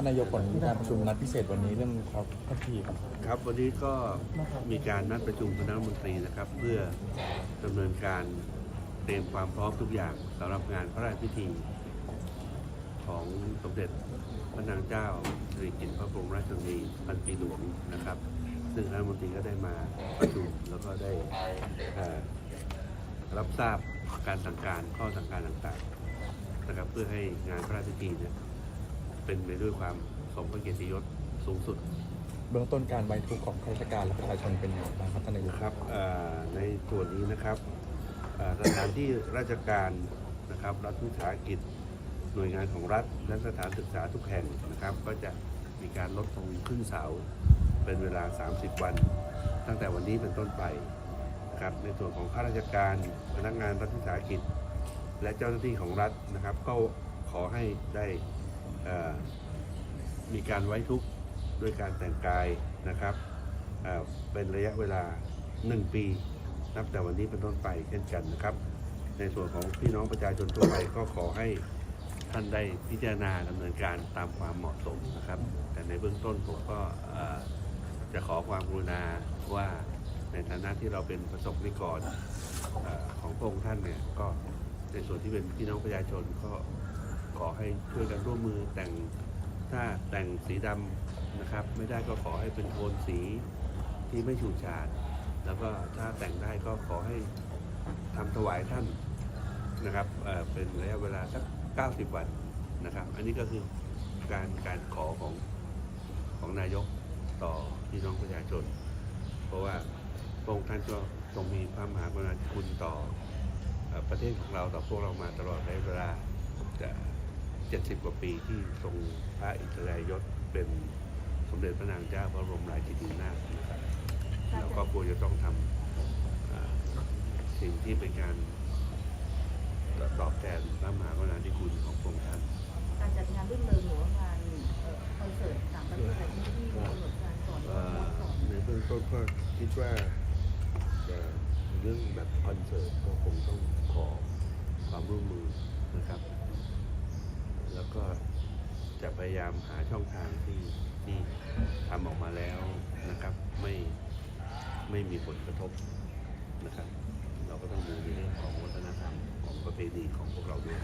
านนายกผลการประชุมนัดพิเศษวันนี้เรื่องครับพัทีครับครับ วันนี้ก็มีการนัดประชุมคณะรัฐมนตรีนะครับ เพื่อดำเนินการเตรียมความพร้อมทุกอย่างสำหรับงานพระราชพิธี ของสมเด็จพระนางเจ้าสิริกิติ์พระบรมราชชนนีพันปีหลวงนะครับ ซึ่งคณะรัฐมนตรีก็ได้มาประชุมแล้วก็ได้รับทราบการสั่งการข้อสั่งการต่างๆนะครับเพื่อให้งานพระราชพิธีเนี่ย เป็นไปด้วยความสมพระเกียรติยศสูงสุด เบื้องต้นการไว้ทุกข์ของข้าราชการและประชาชนเป็นอย่างไรบ้างครับท่านนายกนะครับเอ่อในส่วนนี้นะครับเอ่อสถานที่ราชการนะครับรัฐวิสาหกิจ หน่วยงานของรัฐและสถานศึกษาทุกแห่งนะครับ ก็จะมีการลดตรงขึ้นเสาเป็นเวลา 30 วัน ตั้งแต่วันนี้เป็นต้นไปนะครับในส่วนของข้าราชการพนักงานรัฐวิสาหกิจ และเจ้าหน้าที่ของรัฐนะครับ ก็ขอให้ได้เอ่อ มีการไว้ทุกข์ด้วยการแต่งกายนะครับเป็นระยะเวลา 1 ปี นับแต่วันนี้เป็นต้นไปเช่นกันนะครับ ในส่วนของพี่น้องประชาชนทั่วไปก็ขอให้ท่านได้พิจารณาดำเนินการตามความเหมาะสมนะครับ แต่ในเบื้องต้นผมก็จะขอความกรุณาว่าในฐานะที่เราเป็นประสบนิกรเอ่อของพระองค์ท่านเนี่ยก็ในส่วนที่เป็นพี่น้องประชาชนก็ขอให้ช่วยกันร่วมมือแต่ง ถ้าแต่งสีดำนะครับ ไม่ได้ก็ขอให้เป็นโทนสีที่ไม่ฉูดฉาด แล้วก็ถ้าแต่งได้ก็ขอให้ทำถวายท่านนะครับเเป็นระยะเวลาสัก 90 วันนะครับ อันนี้ก็คือการการขอของของนายกต่อพี่น้องประชาชน เพราะว่าพระองค์ท่านก็ทรงมีพระมหากรุณาธิคุณต่ออประเทศของเราต่อพวกเรามาตลอดระยะเวลา 70 กว่าปีที่ทรงพระอิสริยยศเป็นสมเด็จพระนางเจ้าพระบรมราชินีนาถนะครับเราก็ควรจะต้องทำเอ่อสิ่งที่เป็นการตอบแทนพระมหากรุณาธิคุณของพระองค์ท่านการจัดงานรื่นเริงหรือว่างานเอ่อคอนเสิร์ตต่างประเทศอะไรที่ที่กำหนดการก่อนเอ่อก่อนในเบื้องต้นก็คิดว่าจะเรื่องแบบคอนเสิร์ตก็คงต้องขอความร่วมมือนะครับแล้ว ก็จะพยายามหาช่องทางที่ที่ทำออกมาแล้วนะครับ ไม่ไม่มีผลกระทบนะครับ เราก็ต้องดูในเรื่องของวัฒนธรรมของประเพณีของพวกเราด้วย